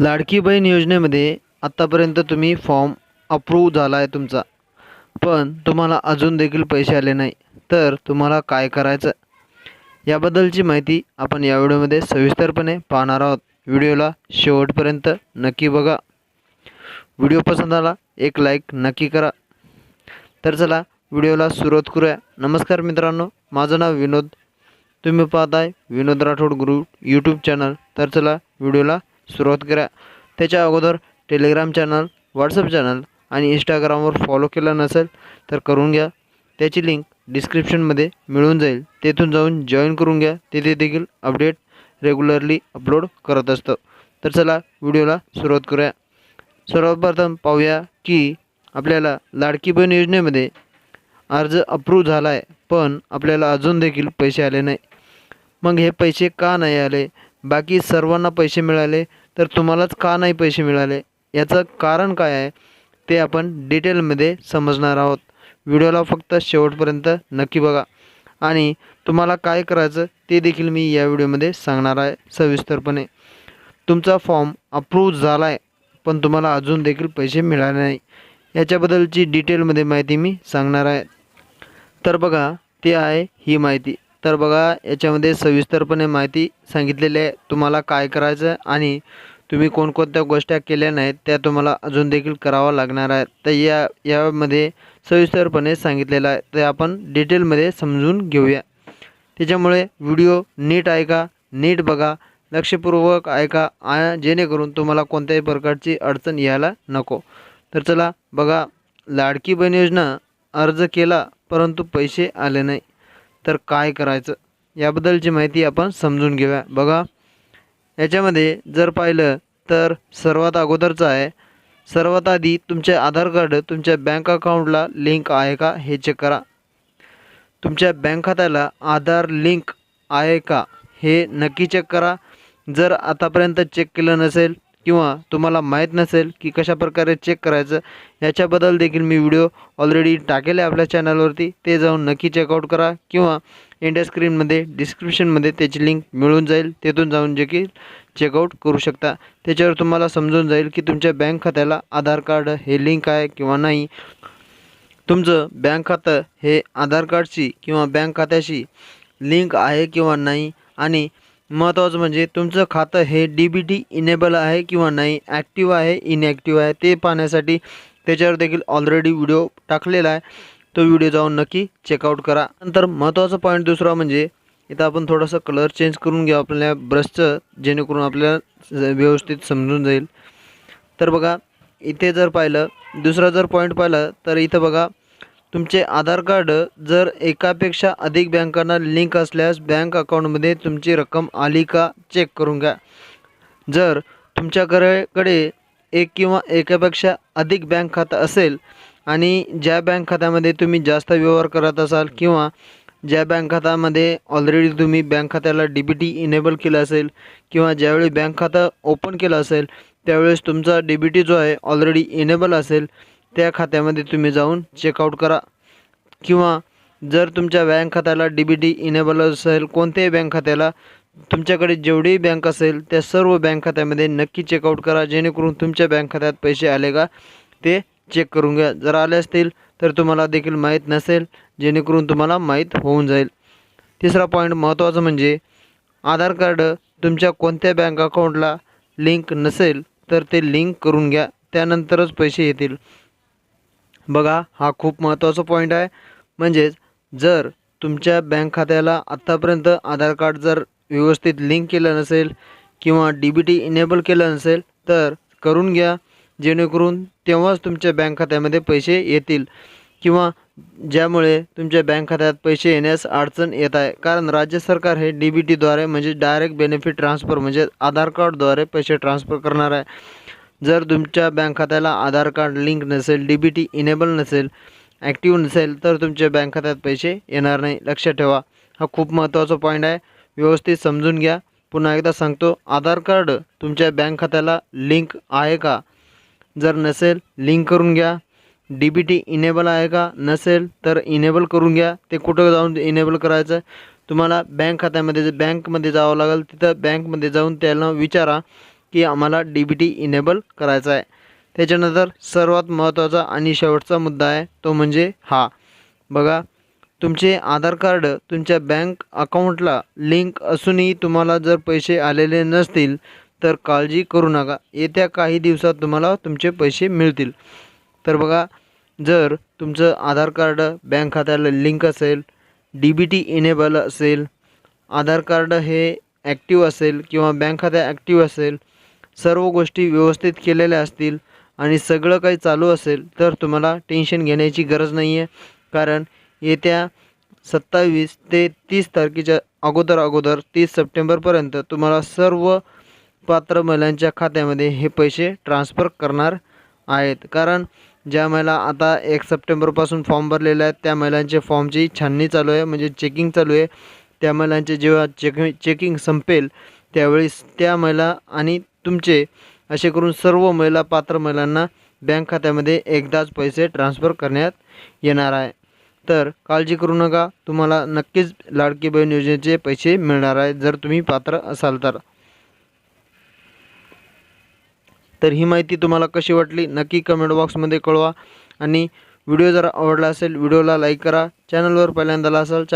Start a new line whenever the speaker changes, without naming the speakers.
लाडकी बहीण योजनेमध्ये आत्तापर्यंत तुम्ही फॉर्म अप्रूव्ह झाला आहे तुमचा. पण तुम्हाला अजून देखील पैसे आले नाही. तर तुम्हाला काय करायचं? याबद्दलची माहिती आपण या व्हिडिओमध्ये सविस्तरपणे पाहणार आहोत. व्हिडिओला शेवटपर्यंत नक्की बघा. व्हिडिओ पसंत आला एक लाईक नक्की करा. तर चला व्हिडिओला सुरुवात करूया. नमस्कार मित्रांनो माझं नाव विनोद. तुम्ही पाहताय विनोद राठोड गुरु यूट्यूब चॅनल तर चला व्हिडिओला सुरुवात करा. त्याच्या अगोदर टेलिग्राम चॅनल व्हॉट्सअप चॅनल आणि इंस्टाग्रामवर फॉलो केला नसेल तर करून घ्या. त्याची लिंक डिस्क्रिप्शनमध्ये मिळून जाईल. तेथून जाऊन जॉईन करून घ्या. तेथे देखील अपडेट रेग्युलरली अपलोड करत असतो. तर चला व्हिडिओला सुरुवात करूया. सर्वप्रथम पाहूया की आपल्याला लाडकी बहीण योजनेमध्ये अर्ज अप्रूव्ह झाला आहे पण आपल्याला अजून देखील पैसे आले नाही. मग हे पैसे का नाही आले? बाकी सर्वांना पैसे मिळाले तर तुम्हालाच का नाही पैसे मिळाले? याचं कारण काय आहे ते आपण डिटेलमध्ये समजणार आहोत. व्हिडिओला फक्त शेवटपर्यंत नक्की बघा. आणि तुम्हाला काय करायचं ते देखील मी या व्हिडिओमध्ये सांगणार आहे सविस्तरपणे. तुमचा फॉर्म अप्रूव्ह झाला आहे पण तुम्हाला अजून देखील पैसे मिळाले नाही. याच्याबद्दलची डिटेलमध्ये माहिती मी सांगणार आहे. तर बघा ते आहे ही माहिती. तर बघा याच्यामध्ये सविस्तरपणे माहिती सांगितलेली आहे. तुम्हाला काय करायचं आणि तुम्ही कोणकोणत्या गोष्टी केल्या नाहीत त्या तुम्हाला अजून देखील कराव्या लागणार आहेत. तर या यामध्ये सविस्तरपणे सांगितलेलं आहे. ते आपण डिटेलमध्ये समजून घेऊया. त्याच्यामुळे व्हिडिओ नीट ऐका नीट बघा लक्षपूर्वक ऐका आ जेणेकरून तुम्हाला कोणत्याही प्रकारची अडचण यायला नको. तर चला बघा लाडकी बहीण योजना अर्ज केला परंतु पैसे आले नाही. तर काय करायचं? याबद्दलची माहिती आपण समजून घेऊया. बघा याच्यामध्ये जर पाहिलं तर सर्वात अगोदरचं आहे. सर्वात आधी तुमचे आधार कार्ड तुमच्या बँक अकाउंटला लिंक आहे का? हे चेक करा. तुमच्या बँक खात्याला आधार लिंक आहे का? हे नक्की चेक करा. जर आतापर्यंत चेक केलं नसेल किंवा तुम्हाला माहीत नसेल की कशा प्रकारे चेक करायचं याच्याबद्दल देखील मी व्हिडिओ ऑलरेडी टाकेले आपल्या चॅनलवरती ते जाऊन नक्की चेकआउट करा किंवा इंडिया स्क्रीनमध्ये डिस्क्रिप्शनमध्ये त्याची लिंक मिळून जाईल. तेथून जाऊन देखील चेकआउट करू शकता. त्याच्यावर तुम्हाला समजून जाईल की तुमच्या बँक खात्याला आधार कार्ड हे लिंक आहे किंवा नाही. तुमचं बँक खातं हे आधार कार्डशी किंवा बँक खात्याशी लिंक आहे किंवा नाही. आणि महत्त्वाचं म्हणजे तुमचं खातं हे डी बी टी इनेबल आहे किंवा नाही ॲक्टिव्ह आहे इनॲक्टिव्ह आहे ते पाहण्यासाठी त्याच्यावर देखील ऑलरेडी व्हिडिओ टाकलेला आहे. तो व्हिडिओ जाऊन नक्की चेकआउट करा. नंतर महत्त्वाचा पॉईंट दुसरा म्हणजे इथं आपण थोडासा कलर चेंज करून घेऊ आपल्या ब्रशचं जेणेकरून आपल्याला व्यवस्थित समजून जाईल. तर बघा इथे जर पाहिलं दुसरा जर पॉईंट पाहिलं तर इथं बघा तुमचे आधार कार्ड जर एकापेक्षा अधिक बँकांना लिंक असल्यास बँक अकाउंटमध्ये तुमची रक्कम आली का चेक करून घ्या. जर तुमच्याकडे एक किंवा एकापेक्षा अधिक बँक खातं असेल आणि ज्या बँक खात्यामध्ये तुम्ही जास्त व्यवहार करत असाल किंवा ज्या बँक खात्यामध्ये ऑलरेडी तुम्ही बँक खात्याला डी बी टी इनेबल केलं असेल किंवा ज्यावेळी बँक खातं ओपन केलं असेल त्यावेळेस तुमचा डी बी टी जो आहे ऑलरेडी इनेबल असेल त्या खात्यामध्ये तुम्ही जाऊन चेकआउट करा. किंवा जर तुमच्या बँक खात्याला डी बी टी इनेबल असेल कोणत्याही बँक खात्याला तुमच्याकडे जेवढी बँक असेल त्या सर्व बँक खात्यामध्ये नक्की चेकआउट करा जेणेकरून तुमच्या बँक खात्यात पैसे आले का ते चेक करून घ्या. जर आले असतील तर तुम्हाला देखील माहीत नसेल जेणेकरून तुम्हाला माहीत होऊन जाईल. तिसरा पॉईंट महत्त्वाचं म्हणजे आधार कार्ड तुमच्या कोणत्या बँक अकाउंटला लिंक नसेल तर ते लिंक करून घ्या. त्यानंतरच पैसे येतील. बघा हा खूप महत्त्वाचा पॉईंट आहे. म्हणजेच जर तुमच्या बँक खात्याला आत्तापर्यंत आधार कार्ड जर व्यवस्थित लिंक केलं नसेल किंवा डी बी टी इनेबल केलं नसेल तर करून घ्या. जेणेकरून तेव्हाच तुमच्या बँक खात्यामध्ये पैसे येतील. किंवा ज्यामुळे तुमच्या बँक खात्यात पैसे येण्यास अडचण येत आहे. कारण राज्य सरकार हे डी बी टीद्वारे म्हणजे डायरेक्ट बेनिफिट ट्रान्सफर म्हणजे आधार कार्डद्वारे पैसे ट्रान्सफर करणार आहे. जर तुमच्या बँक खात्याला आधार कार्ड लिंक नसेल डी बी टी इनेबल नसेल ॲक्टिव्ह नसेल तर तुमच्या बँक खात्यात पैसे येणार नाही. लक्षात ठेवा. हा खूप महत्त्वाचा पॉईंट आहे. व्यवस्थित समजून घ्या. पुन्हा एकदा सांगतो आधार कार्ड तुमच्या बँक खात्याला लिंक आहे का? जर नसेल लिंक करून घ्या. डी बी टी इनेबल आहे का? नसेल तर इनेबल करून घ्या. ते कुठं जाऊन इनेबल करायचं? तुम्हाला बँक खात्यामध्ये बँकमध्ये जावं लागेल. तिथं बँकमध्ये जाऊन त्याला विचारा. की आम्हाला डी बी टी इनेबल करायचा आहे. त्याच्यानंतर सर्वात महत्त्वाचा आणि शेवटचा मुद्दा आहे तो म्हणजे हा. बघा तुमचे आधार कार्ड तुमच्या बँक अकाउंटला लिंक असूनही तुम्हाला जर पैसे आलेले नसतील तर काळजी करू नका. येत्या काही दिवसात तुम्हाला तुमचे पैसे मिळतील. तर बघा जर तुमचं आधार कार्ड बँक खात्याला लिंक असेल डी बी टी इनेबल असेल आधार कार्ड हे ॲक्टिव्ह असेल किंवा बँक खाते ॲक्टिव्ह असेल सर्व गोष्टी व्यवस्थित केलेल्या असतील आणि सगळं काही चालू असेल तर तुम्हाला टेन्शन घेण्याची गरज नाही आहे कारण येत्या सत्तावीस ते तीस तारखेच्या अगोदर अगोदर तीस सप्टेंबरपर्यंत तुम्हाला सर्व पात्र महिलांच्या खात्यामध्ये हे पैसे ट्रान्स्फर करणार आहेत. कारण ज्या महिला आता एक सप्टेंबरपासून फॉर्म भरलेल्या आहेत त्या महिलांच्या फॉर्मची छाननी चालू आहे म्हणजे चेकिंग चालू आहे. त्या महिलांचे जेव्हा चेक चेकिंग संपेल त्यावेळेस त्या महिला आणि तुमचे असे करून सर्व महिला पात्र महिलांना बँक खात्यामध्ये एकदाच पैसे ट्रान्स्फर करण्यात येणार आहे. तर काळजी करू नका तुम्हाला नक्कीच लाडकी बहीण योजनेचे पैसे मिळणार आहे जर तुम्ही पात्र असाल तर. तर ही माहिती तुम्हाला कशी वाटली नक्की कमेंट बॉक्समध्ये कळवा. आणि व्हिडिओ जर आवडला असेल व्हिडिओला लाईक करा. चॅनलवर पहिल्यांदा असाल चॅ